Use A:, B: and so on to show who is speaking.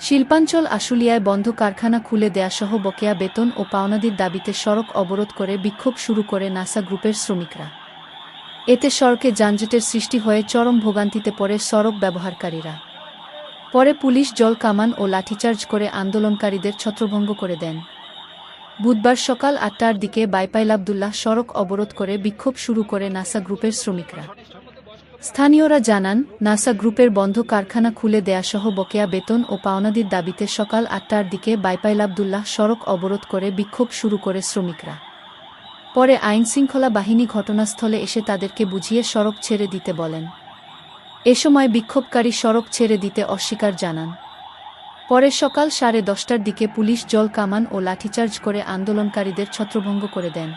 A: শিল্পাঞ্চল আশুলিয়ায় বন্ধ কারখানা খুলে দেয়াসহ বকেয়া বেতন ও পাওনাদির দাবিতে সড়ক অবরোধ করে বিক্ষোভ শুরু করে নাসা গ্রুপের শ্রমিকরা। এতে সড়কে যানজটের সৃষ্টি হয়ে চরম ভোগান্তিতে পড়ে সড়ক ব্যবহারকারীরা। পরে পুলিশ জল কামান ও লাঠিচার্জ করে আন্দোলনকারীদের ছত্রভঙ্গ করে দেন। বুধবার সকাল আটটার দিকে বাইপাইল আবদুল্লাহ সড়ক অবরোধ করে বিক্ষোভ শুরু করে নাসা গ্রুপের শ্রমিকরা। স্থানীয়রা জানান, নাসা গ্রুপের বন্ধ কারখানা খুলে দেয়াসহ বকেয়া বেতন ও পাওনাদির দাবিতে সকাল আটটার দিকে বাইপাইল আবদুল্লাহ সড়ক অবরোধ করে বিক্ষোভ শুরু করে শ্রমিকরা। পরে আইনশৃঙ্খলা বাহিনী ঘটনাস্থলে এসে তাদেরকে বুঝিয়ে সড়ক ছেড়ে দিতে বলেন। এ সময় বিক্ষোভকারী সড়ক ছেড়ে দিতে অস্বীকার জানান। পরে সকাল সাড়ে দশটার দিকে পুলিশ জল কামান ও লাঠিচার্জ করে আন্দোলনকারীদের ছত্রভঙ্গ করে দেন।